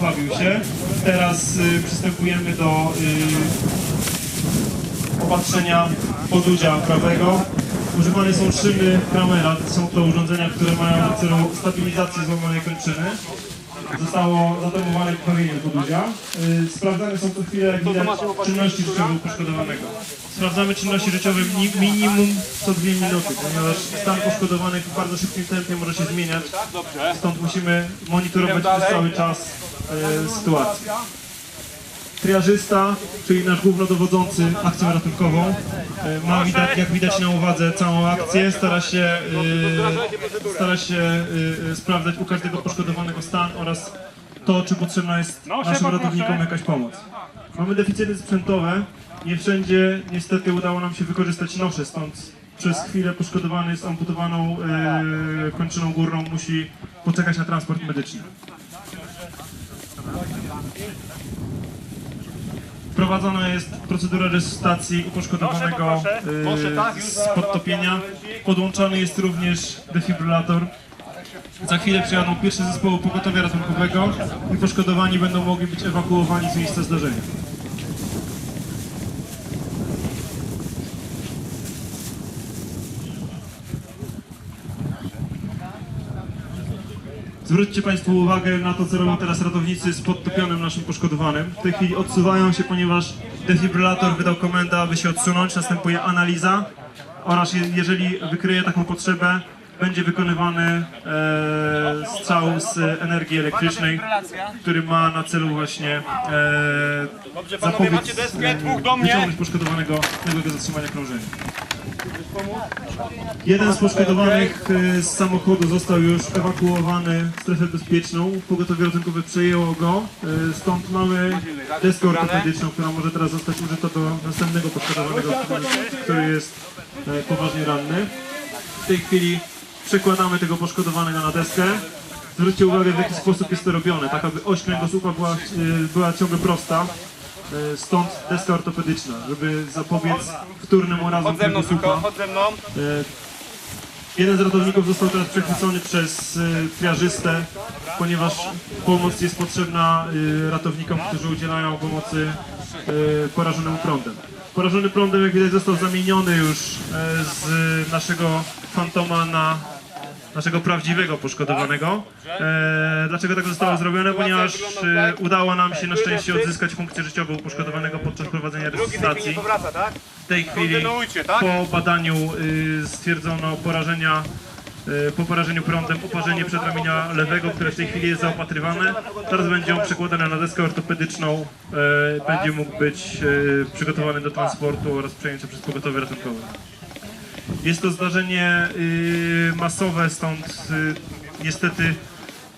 osłabił się. Teraz y, przystępujemy do y, opatrzenia podudzia prawego. Używane są szyny Kramera. Są to urządzenia, które mają na celu stabilizację złamanej kończyny. Zostało zatamowane krwawienie podudzia. Y, Sprawdzane są co chwilę, widać, czynności życiowe poszkodowanego. Sprawdzamy czynności życiowe mi- minimum co dwie minuty, ponieważ stan poszkodowanych w bardzo szybkim tempie może się zmieniać. Stąd musimy monitorować przez cały czas e, sytuację. Triażysta, czyli nasz głównodowodzący akcją ratunkową, e, ma widać, jak widać na uwadze całą akcję, stara się, e, stara się e, sprawdzać u każdego poszkodowanego stan oraz to, czy potrzebna jest naszym ratownikom jakaś pomoc. Mamy deficyty sprzętowe, nie wszędzie niestety udało nam się wykorzystać nosze, stąd przez chwilę poszkodowany z amputowaną e, kończyną górną musi poczekać na transport medyczny. Wprowadzona jest procedura resuscytacji uposzkodowanego e, z podtopienia. Podłączony jest również defibrylator. Za chwilę przyjadą pierwsze zespoły pogotowia ratunkowego i poszkodowani będą mogli być ewakuowani z miejsca zdarzenia. Zwróćcie Państwo uwagę na to, co robią teraz ratownicy z podtopionym naszym poszkodowanym. W tej chwili odsuwają się, ponieważ defibrylator wydał komendę, aby się odsunąć. Następuje analiza oraz je, jeżeli wykryje taką potrzebę, będzie wykonywany e, strzał z energii elektrycznej, który ma na celu właśnie e, zapobiec e, do wyciągnąć poszkodowanego nagłego zatrzymania krążenia. Jeden z poszkodowanych e, z samochodu został już ewakuowany w strefę bezpieczną. Pogotowie ratunkowe przejęło go. E, Stąd mamy deskę ortopedyczną, która może teraz zostać użyta do następnego poszkodowanego, który- jest e, poważnie ranny. W tej chwili przekładamy tego poszkodowanego na deskę. Zwróćcie uwagę w jaki sposób jest to robione, tak aby oś kręgosłupa była, była ciągle prosta. E, Stąd deska ortopedyczna, żeby zapobiec wtórnym urazom Chodź ze mną tylko, kręgosłupa. chodź ze mną. E, Jeden z ratowników został teraz przechwycony przez e, triażystę, ponieważ pomoc jest potrzebna e, ratownikom, którzy udzielają pomocy e, porażonemu prądem. Porażony prądem, jak widać, został zamieniony już e, z naszego fantoma na naszego prawdziwego poszkodowanego. E, dlaczego tak zostało zrobione? Ponieważ e, udało nam się na szczęście odzyskać funkcję życiową poszkodowanego podczas prowadzenia nie powraca, tak? W tej chwili tak? po badaniu y, stwierdzono porażenia y, po porażeniu prądem uparzenie przedramienia lewego, które w tej chwili jest zaopatrywane. Teraz będzie on przekładany na deskę ortopedyczną. y, Będzie mógł być y, przygotowany do transportu oraz przejęty przez pogotowie ratunkowe. Jest to zdarzenie y, masowe, stąd y, niestety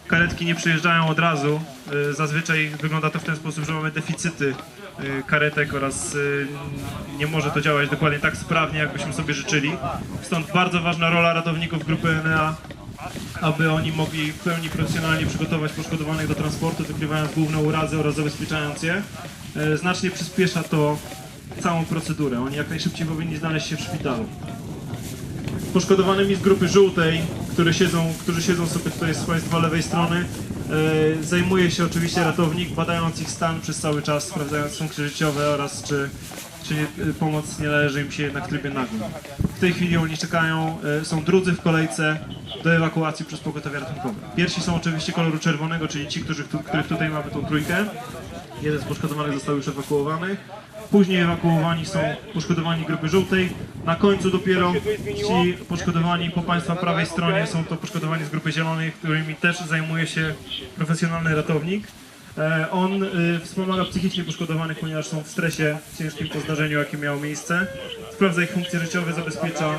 karetki nie przyjeżdżają od razu. Y, Zazwyczaj wygląda to w ten sposób, że mamy deficyty karetek oraz nie może to działać dokładnie tak sprawnie, jakbyśmy sobie życzyli. Stąd bardzo ważna rola ratowników grupy NA, aby oni mogli w pełni profesjonalnie przygotować poszkodowanych do transportu, wykrywając główne urazy oraz zabezpieczając je. Znacznie przyspiesza to całą procedurę. Oni jak najszybciej powinni znaleźć się w szpitalu poszkodowanymi z grupy żółtej, które siedzą, którzy siedzą sobie tutaj z Państwa lewej strony. E, zajmuje się oczywiście ratownik, badając ich stan przez cały czas, sprawdzając funkcje życiowe oraz czy, czy nie, e, pomoc nie należy im się jednak w trybie nagłym. W tej chwili oni czekają, e, są drudzy w kolejce do ewakuacji przez pogotowie ratunkowe. Pierwsi są oczywiście koloru czerwonego, czyli ci, którzy, których tutaj mamy tą trójkę. Jeden z poszkodowanych został już ewakuowany. Później ewakuowani są poszkodowani grupy żółtej. Na końcu dopiero ci poszkodowani po Państwa prawej stronie są to poszkodowani z grupy zielonej, którymi też zajmuje się profesjonalny ratownik. E, On y, wspomaga psychicznie poszkodowanych, ponieważ są w stresie ciężkim po zdarzeniu, jakie miało miejsce. Sprawdza ich funkcje życiowe, zabezpiecza,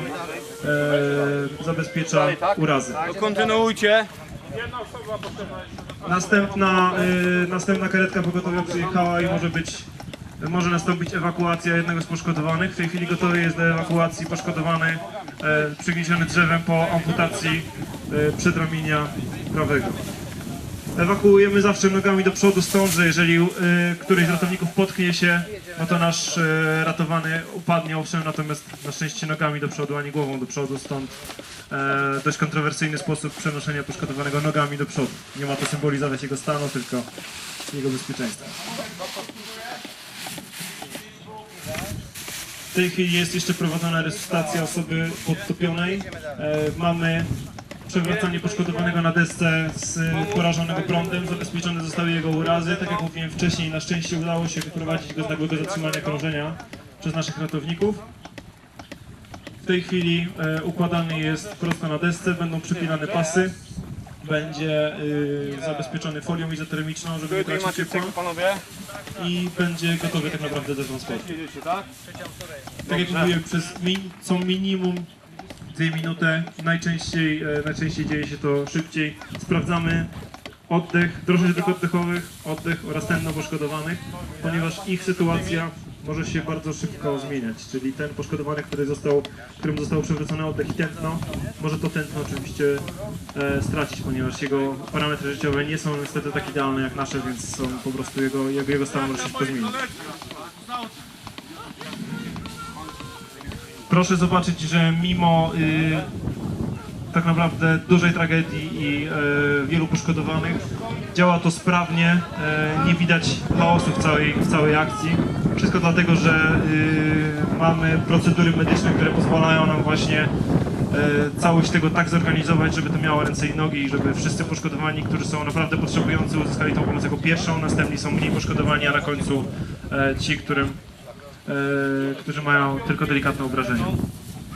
e, zabezpiecza urazy. Kontynuujcie. Następna, y, następna karetka pogotowia przyjechała i może być, może nastąpić ewakuacja jednego z poszkodowanych. W tej chwili gotowy jest do ewakuacji poszkodowany, e, przygniesiony drzewem po amputacji e, przedramienia prawego. Ewakuujemy zawsze nogami do przodu stąd, że jeżeli y, któryś z ratowników potknie się, no to nasz y, ratowany upadnie owszem, natomiast na szczęście nogami do przodu, a nie głową do przodu, stąd e, dość kontrowersyjny sposób przenoszenia poszkodowanego nogami do przodu. Nie ma to symbolizować jego stanu, tylko jego bezpieczeństwa. Tej chwili jest jeszcze prowadzona resuscytacja osoby podtopionej. E, mamy przewracanie poszkodowanego na desce z porażonego prądem. Zabezpieczone zostały jego urazy. Tak jak mówiłem wcześniej, na szczęście udało się wyprowadzić go z nagłego zatrzymania krążenia przez naszych ratowników. W tej chwili e, układany jest prosto na desce, będą przypinane pasy. Będzie y, zabezpieczony folią izotermiczną, żeby nie tracić ciepła i będzie gotowy tak naprawdę do transportu. Tak? Tak jak mówiłem, przez min, co minimum dwie minuty, najczęściej, e, najczęściej dzieje się to szybciej. Sprawdzamy oddech, drożdży dróg oddechowych, oddech oraz tętno poszkodowanych, ponieważ ich sytuacja może się bardzo szybko zmieniać, czyli ten poszkodowany, który został, którym zostało przywrócone oddech i tętno, może to tętno oczywiście e, stracić, ponieważ jego parametry życiowe nie są niestety tak idealne jak nasze, więc są po prostu jego, jego, jego stan może się szybko zmienić. Proszę zobaczyć, że mimo y, tak naprawdę dużej tragedii i y, wielu poszkodowanych, działa to sprawnie, y, nie widać chaosu w całej, w całej akcji. Wszystko dlatego, że y, mamy procedury medyczne, które pozwalają nam właśnie całość tego tak zorganizować, żeby to miało ręce i nogi i żeby wszyscy poszkodowani, którzy są naprawdę potrzebujący, uzyskali tą pomoc jako pierwszą, następni są mniej poszkodowani, a na końcu e, ci, którym e, którzy mają tylko delikatne obrażenia.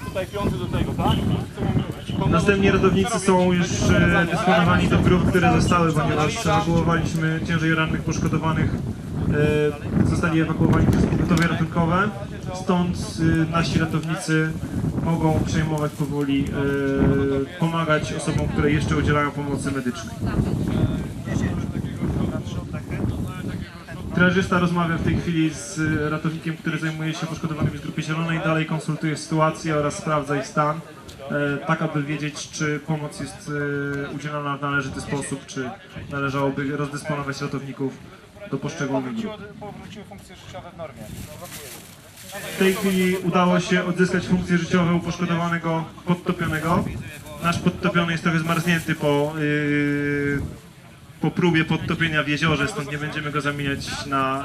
Tutaj piąty do tego, tak? Następni ratownicy są już e, dysponowani do grup, które zostały, ponieważ ewakuowaliśmy ciężej rannych poszkodowanych. E, zostali ewakuowani przez pogotowie ratunkowe, stąd e, nasi ratownicy mogą przejmować powoli, pomagać osobom, które jeszcze udzielają pomocy medycznej. Trenerzysta rozmawia w tej chwili z ratownikiem, który zajmuje się poszkodowanymi z grupy zielonej, dalej konsultuje sytuację oraz sprawdza ich stan, tak aby wiedzieć, czy pomoc jest e, udzielana w należyty sposób, czy należałoby rozdysponować ratowników do poszczególnych grup. W tej chwili udało się odzyskać funkcje życiowe u poszkodowanego podtopionego. Nasz podtopiony jest trochę zmarznięty po, yy, po próbie podtopienia w jeziorze, stąd nie będziemy go zamieniać na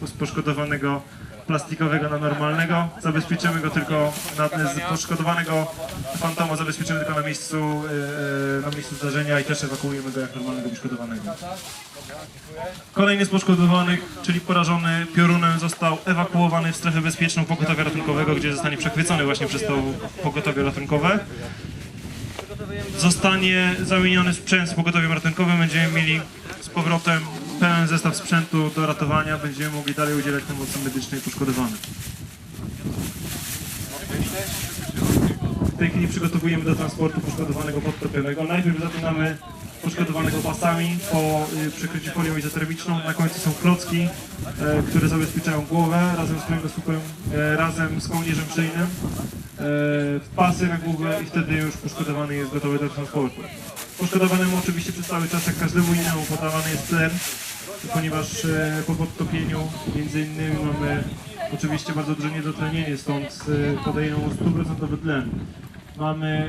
yy, z, poszkodowanego plastikowego na normalnego. Zabezpieczymy go tylko, na, z poszkodowanego fantoma zabezpieczymy tylko na miejscu, yy, na miejscu zdarzenia i też ewakuujemy go jak normalnego poszkodowanego. Kolejny z poszkodowanych, czyli porażony piorunem, został ewakuowany w strefę bezpieczną pogotowia ratunkowego, gdzie zostanie przechwycony właśnie przez to pogotowie ratunkowe. Zostanie zamieniony sprzęt z pogotowiem ratunkowym, będziemy mieli z powrotem pełen zestaw sprzętu do ratowania, będziemy mogli dalej udzielać pomocy medycznej poszkodowanym. W tej chwili przygotowujemy do transportu poszkodowanego podtopionego. Najpierw zapinamy poszkodowanego pasami po y, przykryciu folią izotermiczną. Na końcu są klocki, e, które zabezpieczają głowę razem z kręgosłupem, razem z kołnierzem szyjnym. E, pasy na głowę i wtedy już poszkodowany jest gotowy do transportu. Poszkodowanemu oczywiście przez cały czas, jak każdemu innemu, podawany jest tlen, ponieważ e, po podtopieniu między innymi mamy oczywiście bardzo duże niedotlenienie, stąd podajemy mu 100% tlen. Mamy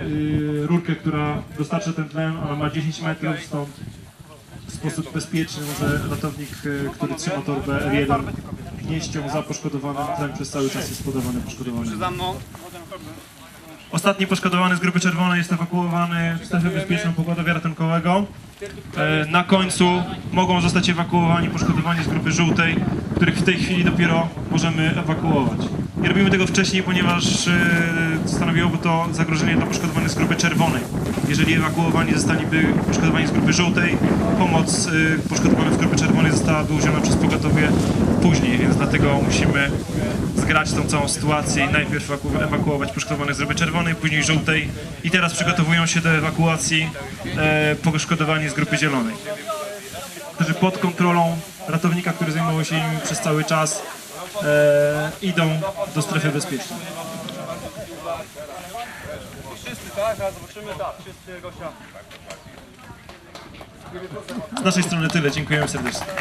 y, rurkę, która dostarcza ten tlen, ona ma 10 metrów, stąd w sposób bezpieczny może ratownik, y, który trzyma torbę R1 gnieścią za poszkodowanym tlen przez cały czas jest podawany poszkodowanym. Ostatni poszkodowany z grupy czerwonej jest ewakuowany w strefę bezpieczną pogotowia ratunkowego. E, Na końcu mogą zostać ewakuowani poszkodowani z grupy żółtej, których w tej chwili dopiero możemy ewakuować. Nie robimy tego wcześniej, ponieważ e, stanowiłoby to zagrożenie dla poszkodowanych z grupy czerwonej. Jeżeli ewakuowani zostaliby poszkodowani z grupy żółtej, pomoc e, poszkodowanym z grupy czerwonej zostałaby udzielona przez pogotowie później, więc dlatego musimy zgrać tą całą sytuację i najpierw ewaku- ewakuować poszkodowanych z grupy czerwonej, później żółtej i teraz przygotowują się do ewakuacji e, poszkodowani z grupy zielonej. Którzy pod kontrolą ratownika, który zajmował się nimi przez cały czas, e, idą do strefy bezpiecznej. Z naszej strony tyle, dziękujemy serdecznie.